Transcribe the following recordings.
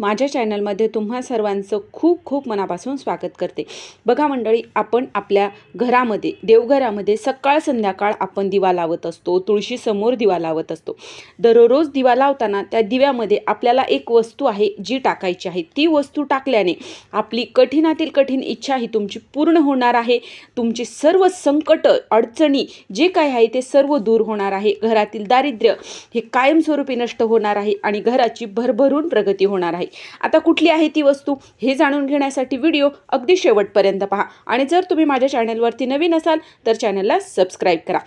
माझ्या चॅनलमध्ये तुम्हा सर्वांचं खूप खूप मनापासून स्वागत करते. बघा मंडळी आपण आपल्या घरामध्ये देवघरामध्ये सकाळ संध्याकाळ आपण दिवा लावत असतो तुळशीसमोर दिवा लावत असतो. दररोज दिवा लावताना त्या दिव्यामध्ये आपल्याला एक वस्तू आहे जी टाकायची आहे. ती वस्तू टाकल्याने आपली कठीणातील कठीण इच्छा ही तुमची पूर्ण होणार आहे. तुमची सर्व संकट अडचणी जे काय आहे ते सर्व दूर होणार आहे. घरातील दारिद्र्य हे कायमस्वरूपी नष्ट होणार आहे आणि घराची भरभरून प्रगती होणार आहे. आता कुठली आहे ती वस्तू? हे जाणून घेण्यासाठी व्हिडिओ अगदी शेवटपर्यंत पहा. आणि जर तुम्ही माझ्या चॅनलवरती नवीन असाल तर चॅनलला सबस्क्राईब करा.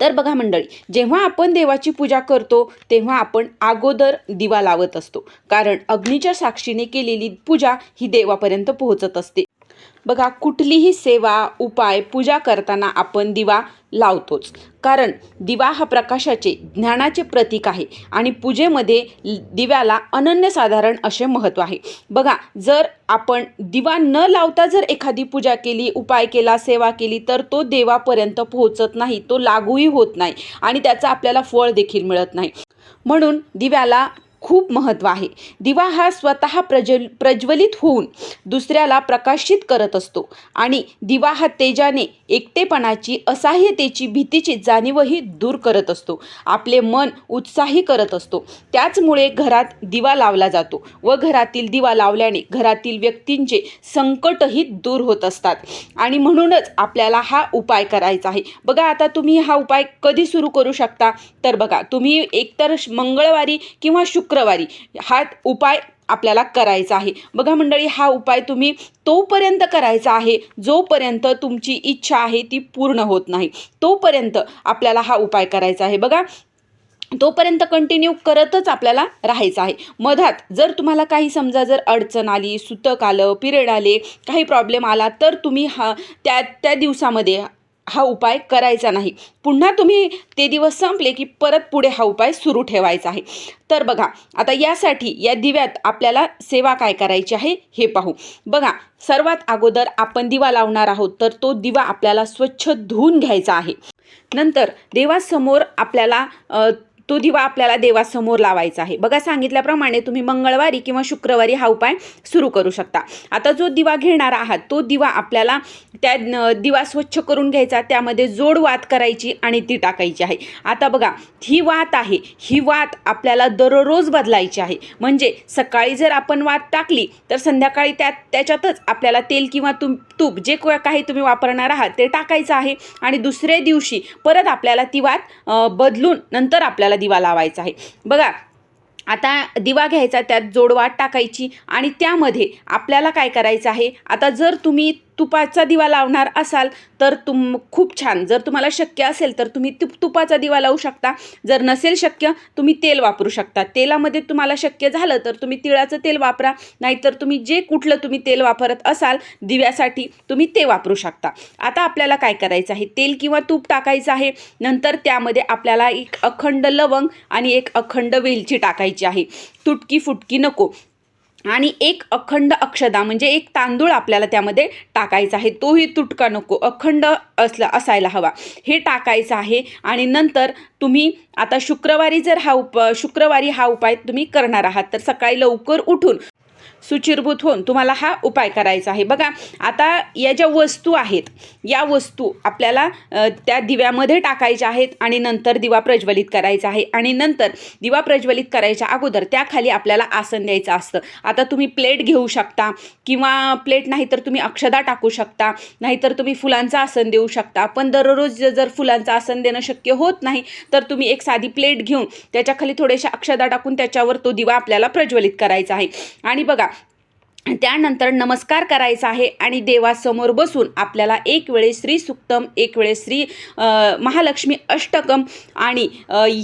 तर बघा मंडळी जेव्हा आपण देवाची पूजा करतो तेव्हा आपण अगोदर दिवा लावत असतो. कारण अग्नीच्या साक्षीने केलेली पूजा ही देवापर्यंत पोहोचत असते. बघा कुठलीही सेवा उपाय पूजा करताना आपण दिवा लावतोच. कारण दिवा हा प्रकाशाचे ज्ञानाचे प्रतीक आहे आणि पूजेमध्ये दिव्याला अनन्यसाधारण असे महत्त्व आहे. बघा जर आपण दिवा न लावता जर एखादी पूजा केली उपाय केला सेवा केली तर तो देवापर्यंत पोहोचत नाही तो लागूही होत नाही आणि त्याचं आपल्याला फळ देखील मिळत नाही. म्हणून दिव्याला खूप महत्त्व आहे. दिवा हा स्वतः प्रज्वल प्रज्वलित होऊन दुसऱ्याला प्रकाशित करत असतो आणि दिवा हा तेजाने एकटेपणाची असहाय्यतेची भीतीची जाणीवही दूर करत असतो. आपले मन उत्साही करत असतो. त्याचमुळे घरात दिवा लावला जातो व घरातील दिवा लावल्याने घरातील व्यक्तींचे संकटही दूर होत असतात. आणि म्हणूनच आपल्याला हा उपाय करायचा आहे. बघा आता तुम्ही हा उपाय कधी सुरू करू शकता? तर बघा तुम्ही एकतर श- मंगळवारी किंवा शुक्रवारी. हा उपाय आपल्याला करायचा आहे. बघा मंडळी हा उपाय तुम्ही तोपर्यंत करायचा आहे जोपर्यंत तुमची इच्छा आहे ती पूर्ण होत नाही. तोपर्यंत आपल्याला हा उपाय करायचा आहे. बघा तोपर्यंत कंटिन्यू करतच आपल्याला राहायचं आहे. मधात जर तुम्हाला काही समजा जर अडचण आली सुतक आलं पिरियड आले काही प्रॉब्लेम आला तर तुम्ही हा त्या त्या दिवसामध्ये हा उपाय करायचा नाही. पुन्हा तुम्ही ते दिवस संपले की परत पुढे हा उपाय सुरू ठेवायचा आहे. तर बघा आता यासाठी या दिव्यात आपल्याला सेवा काय करायची आहे हे पाहू. बघा सर्वात अगोदर आपण दिवा लावणार आहोत तर तो दिवा आपल्याला स्वच्छ धुवून घ्यायचा आहे. नंतर देवासमोर आपल्याला तो दिवा आपल्याला देवासमोर लावायचा आहे. बघा सांगितल्याप्रमाणे तुम्ही मंगळवारी किंवा शुक्रवारी हा उपाय सुरू करू शकता. आता जो दिवा घेणार आहात तो दिवा आपल्याला त्या दिवा स्वच्छ करून घ्यायचा त्यामध्ये जोड वात करायची आणि ती टाकायची आहे. आता बघा ही वात आहे ही वात आपल्याला दररोज बदलायची आहे. म्हणजे सकाळी जर आपण वात टाकली तर संध्याकाळी त्यात त्याच्यातच आपल्याला तेल किंवा तुम तूप जे काही तुम्ही वापरणार आहात ते टाकायचं आहे आणि दुसऱ्या दिवशी परत आपल्याला ती वात बदलून नंतर आपल्याला दिवा लावायचा आहे. बघा आता दिवा घ्यायचा त्यात जोडवाट टाकायची आणि त्यामध्ये आपल्याला काय करायचं आहे? आता जर तुम्ही तुपाचा दिवा लावणार असाल तर तुम खूप छान. जर तुम्हाला शक्य असेल तर तुम्ही तुप तुपाचा दिवा लावू शकता. जर नसेल शक्य तुम्ही तेल वापरू शकता. तेलामध्ये तुम्हाला शक्य झालं तर तुम्ही तिळाचं तेल वापरा. नाहीतर तुम्ही जे कुठलं तुम्ही तेल वापरत असाल दिव्यासाठी तुम्ही ते वापरू शकता. आता आपल्याला काय करायचं आहे? तेल किंवा तूप टाकायचं आहे. नंतर त्यामध्ये आपल्याला एक अखंड लवंग आणि एक अखंड वेलची टाकायची आहे. तुटकी फुटकी नको. आणि एक अखंड अक्षदा म्हणजे एक तांदूळ आपल्याला त्यामध्ये टाकायचा आहे. तोही तुटका नको अखंड असला असायला हवा. हे टाकायचं आहे आणि नंतर तुम्ही आता शुक्रवारी जर हा उप शुक्रवारी हा उपाय तुम्ही करणार आहात तर सकाळी लवकर उठून सुचिरभूत होऊन तुम्हाला हा उपाय करायचा आहे. बघा आता या ज्या वस्तू आहेत या वस्तू आपल्याला त्या दिव्यामध्ये टाकायच्या आहेत आणि नंतर दिवा प्रज्वलित करायचा आहे आणि नंतर दिवा प्रज्वलित करायच्या अगोदर त्याखाली आपल्याला आसन द्यायचं असतं. आता तुम्ही प्लेट घेऊ शकता किंवा प्लेट नाही तर तुम्ही अक्षदा टाकू शकता नाहीतर तुम्ही फुलांचं आसन देऊ शकता. पण दररोज जर फुलांचं आसन देणं शक्य होत नाही तर तुम्ही एक साधी प्लेट घेऊन त्याच्याखाली थोड्याशा अक्षदा टाकून त्याच्यावर तो दिवा आपल्याला प्रज्वलित करायचा आहे. आणि बघा त्यानंतर नमस्कार करायचा आहे आणि देवासमोर बसून आपल्याला एक वेळेस श्री सुक्तम एक वेळेस श्री महालक्ष्मी अष्टकम आणि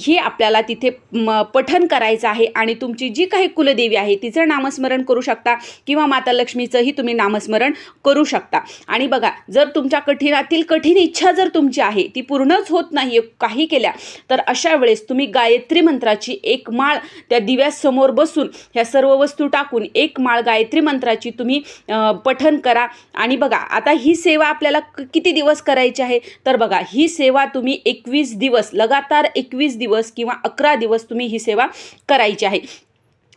हे आपल्याला तिथे म, पठन करायचं आहे आणि तुमची जी काही कुलदेवी आहे तिचं नामस्मरण करू शकता किंवा माता लक्ष्मीचंही तुम्ही नामस्मरण करू शकता. आणि बघा जर तुमच्या कठीणातील कठीण इच्छा जर तुमची आहे ती पूर्णच होत नाही काही केल्या तर अशा वेळेस तुम्ही गायत्री मंत्राची एक माळ त्या दिव्यासमोर बसून ह्या सर्व वस्तू टाकून एक माळ गायत्री मंत्राची तुम्ही पठन करा. आणि बघा आता ही सेवा आपल्याला किती दिवस करायची आहे? तर बघा ही सेवा तुम्ही एकवीस दिवस लगातार एकवीस दिवस किंवा अकरा दिवस तुम्ही ही सेवा करायची आहे.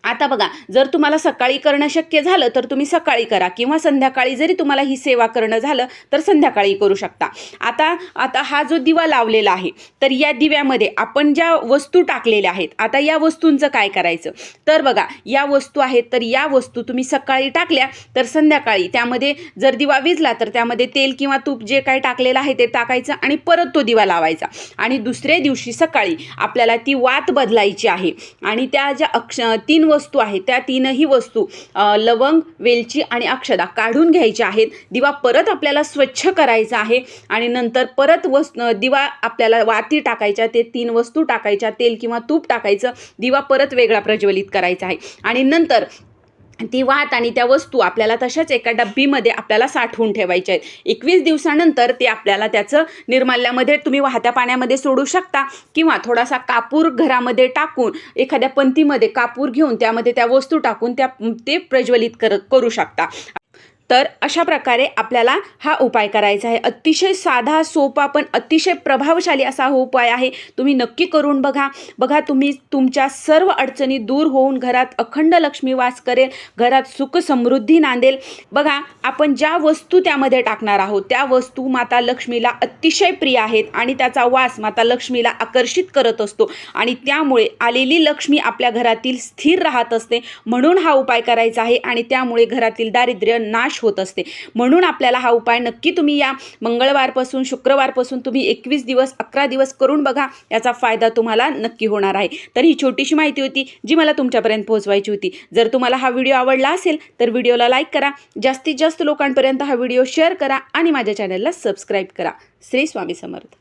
आता बघा जर तुम्हाला सकाळी करणं शक्य झालं तर तुम्ही सकाळी करा. किंवा संध्याकाळी जरी तुम्हाला ही सेवा करणं झालं तर संध्याकाळी करू शकता. आता आता हा जो दिवा लावलेला आहे तर या दिव्यामध्ये आपण ज्या वस्तू टाकलेल्या आहेत आता या वस्तूंचं काय करायचं? तर बघा या वस्तू आहेत तर या वस्तू तुम्ही सकाळी टाकल्या तर संध्याकाळी त्यामध्ये जर दिवा विजला तर त्यामध्ये तेल किंवा तूप जे काय टाकलेलं आहे ते टाकायचं आणि परत तो दिवा लावायचा. आणि दुसऱ्या दिवशी सकाळी आपल्याला ती वात बदलायची आहे. आणि त्या ज्या अक्ष तीन वस्तू आहेत त्या तीनही वस्तू लवंग वेलची आणि अक्षदा काढून घ्यायच्या आहेत. दिवा परत आपल्याला स्वच्छ करायचा आहे आणि नंतर परत वस् दिवा आपल्याला वाती टाकायच्या ते तीन वस्तू टाकायच्या तेल किंवा तूप टाकायचं दिवा परत वेगळा प्रज्वलित करायचा आहे. आणि नंतर ती वात आणि त्या वस्तू आपल्याला तशाच एका डब्बीमध्ये आपल्याला साठवून ठेवायच्या आहेत. एकवीस दिवसानंतर ते आपल्याला त्याचं निर्माल्यामध्ये तुम्ही वाहत्या पाण्यामध्ये सोडू शकता किंवा थोडासा कापूर घरामध्ये टाकून एखाद्या पंतीमध्ये कापूर घेऊन त्यामध्ये त्या वस्तू टाकून त्या ते प्रज्वलित कर करू शकता. तर अशा प्रकारे आपल्याला हा उपाय करायचा आहे. अतिशय साधा सोपा पण अतिशय प्रभावशाली असा हा उपाय आहे. तुम्ही नक्की करून बघा. बघा तुम्ही तुमच्या सर्व अडचणी दूर होऊन घरात अखंड लक्ष्मी वास करेल. घरात सुख समृद्धी नांदेल. बघा आपण ज्या वस्तू त्यामध्ये टाकणार आहोत त्या वस्तू माता लक्ष्मीला अतिशय प्रिय आहेत आणि त्याचा वास माता लक्ष्मीला आकर्षित करत असतो. आणि त्यामुळे आलेली लक्ष्मी आपल्या घरातील स्थिर राहत असते. म्हणून हा उपाय करायचा आहे आणि त्यामुळे घरातील दारिद्र्य नाश नाश होत असते. म्हणून आपल्याला हा उपाय नक्की तुम्ही या. मंगळवारपासून शुक्रवारपासून तुम्ही एकवीस दिवस अकरा दिवस करून बघा. याचा फायदा तुम्हाला नक्की होणार आहे. तर ही छोटीशी माहिती होती जी मला तुमच्यापर्यंत पोहोचवायची होती. जर तुम्हाला हा व्हिडिओ आवडला असेल तर व्हिडिओला लाईक करा. जास्तीत जास्त लोकांपर्यंत हा व्हिडिओ शेअर करा आणि माझ्या चॅनलला सबस्क्राईब करा. श्री स्वामी समर्थ.